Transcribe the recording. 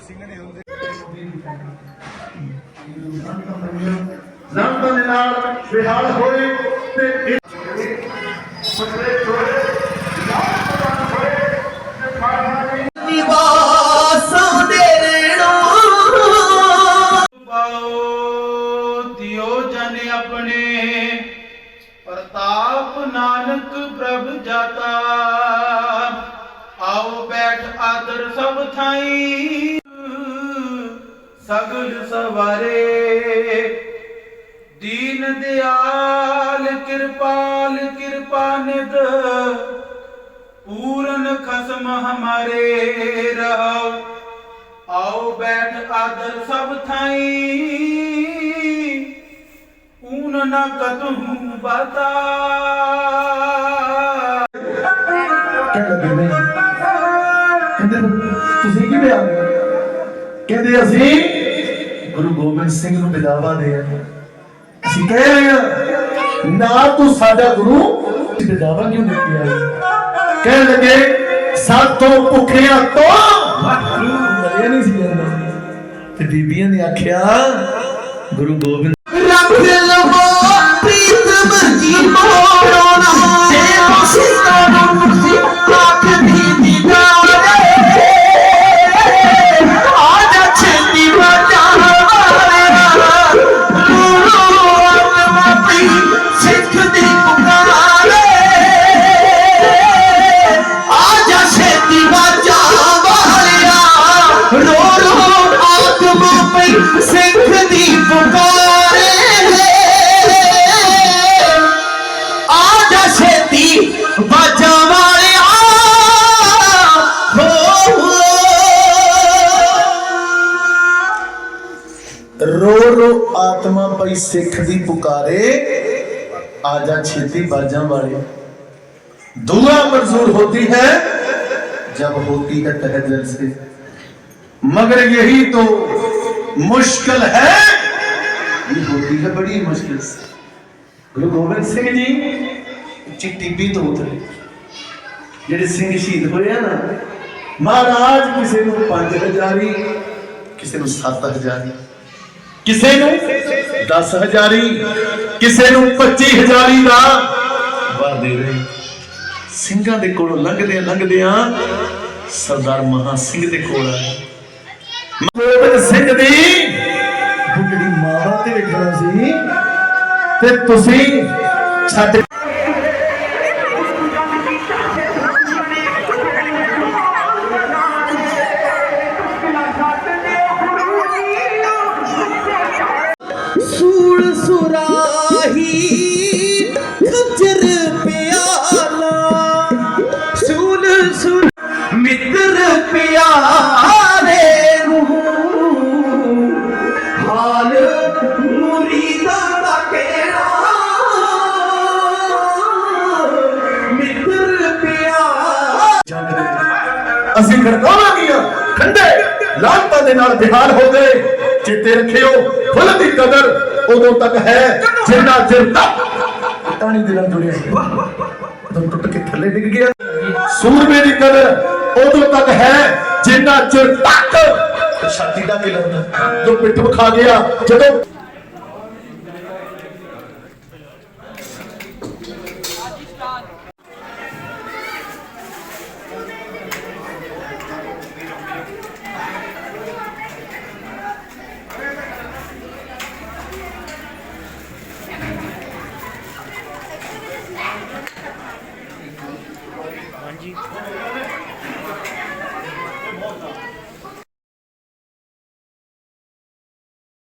ਪਾਣੀ ਦੇ ਨਾਲ ਵਿਹਾਰ ਹੋਏ ਤੇ ਇਹ ਛੋੜੇ ਦਿਓ ਜਨ ਆਪਣੇ ਪ੍ਰਤਾਪ ਨਾਨਕ ਪ੍ਰਭ ਜਾਤਾ ਆਓ ਬੈਠ ਆਦਰ ਸਭ ਥਾਈ। ਸਗਲ ਸਵਾਰੇ। ਦੀਨ ਦਿਆਲ, ਕਿਰਪਾਲ, ਕਿਰਪਾ ਨਿਧ। ਪੂਰਨ ਖਸਮ ਹਮਾਰੇ ਰਹਾਓ ਆਓ ਬੈਠ ਆਦਰ ਸਭ ਥਾਈ। ਊਨ ਨਾ ਕਤਹੂ ਬਤਾ। ਕਹਿਣ ਲੱਗੇ ਕਹਿੰਦੇ ਤੁਸੀਂ ਕਿਵੇਂ ਆ ਕਹਿੰਦੇ ਅਸੀਂ ਗੁਰੂ ਗੋਬਿੰਦ ਸਿੰਘ ਨੂੰ ਵਿਦਾਵਾ ਦੇ ਅਸੀਂ ਕਹਿ ਰਹੇ ਹਾਂ, ਨਾ ਤੂੰ ਸਾਡਾ ਗੁਰੂ ਵਿਦਾਵਾ ਕਿਉਂ ਦਿੱਤੀ ਆ ਕਹਿਣ ਲੱਗੇ ਸਾਤੋਂ ਭੁੱਖਿਆਂ ਤੋਂ ਮਰਿਆ ਨਹੀਂ ਸੀ ਜਾਂਦਾ। ਤੇ ਬੀਬੀਆਂ ਨੇ ਆਖਿਆ, ਗੁਰੂ ਗੋਬਿੰਦ ਰੱਬ ਲਵੋ रो रो आत्मा पई सिख दी पुकारे आजा छेती बाजा वाले दुआ मंजूर होती है जब होती है तह दिल से मगर यही तो मुश्किल है ये होती है बड़ी मुश्किल से गुरु गोबिंद सिंह जी चिट्टी भी तो उतरे ਜਿਹੜੇ ਸਿੰਘ ਸ਼ਹੀਦ ਹੋਏ ਆ ਨਾ ਮਹਾਰਾਜ ਕਿਸੇ ਨੂੰ 5000 ਹੀ ਕਿਸੇ ਨੂੰ 7000 ਕਿਸੇ ਨੂੰ 10000 ਕਿਸੇ ਨੂੰ 25000 ਦਾ ਵਾਰ ਰਹੇ। ਸਿੰਘਾਂ ਦੇ ਕੋਲੋਂ ਲੰਘਦੇ ਲੰਘਦੇ ਆ ਸਰਦਾਰ ਮਹਾ ਸਿੰਘ ਦੇ ਕੋਲ ਆਏ। ਗੋਬਿੰਦ ਸਿੰਘ ਦੀ ਬੁੱਢੜੀ ਮਾਂ ਤੇ ਵੇਖਣਾ ਸੀ ਤੇ ਤੁਸੀਂ ਛੱਡ ਖੱਜਰ ਪਿਆਲਾ। ਸੂਲ ਸੁਰ ਮਿੱਤਰ ਪਿਆਰੇ ਨੂੰ। ਹਾਲ ਮੁਰੀਦਾਂ ਦਾ ਕਿਹੜਾ ਮਿੱਤਰ ਪਿਆਰ। ਜੰਗ ਦੇ ਵਿੱਚ। ਅਸੀਂ ਖੜਕਾਵਾਂਗੀਆਂ। ਖੰਡੇ ਲਾਂਤਾਂ ਦੇ ਨਾਲ ਬਿਹਾਰ ਹੋ ਗਏ। ਚਿੱਤੇ ਰੱਖਿਓ, ਫੁੱਲ ਦੀ ਕਦਰ ਉਦੋਂ ਤੱਕ ਹੈ ਜਿੰਨਾ ਚਿਰ ਤੱਕ। ਟਾਣੀ ਦੇ ਨਾਲ ਜੁੜਿਆ ਉਦੋਂ ਟੁੱਟ ਕੇ ਥੱਲੇ ਡਿੱਗ ਗਿਆ। ਸੂਰਮੇ ਦੀ ਕਦਰ ਉਦੋਂ ਤੱਕ ਹੈ ਜਿੰਨਾ ਚਿਰ ਤੱਕ। ਛਾਤੀ ਦਾ ਕਿਲਰ ਜੋ ਪਿੱਠ ਵਿਖਾ ਗਿਆ ਜਦੋਂ 南京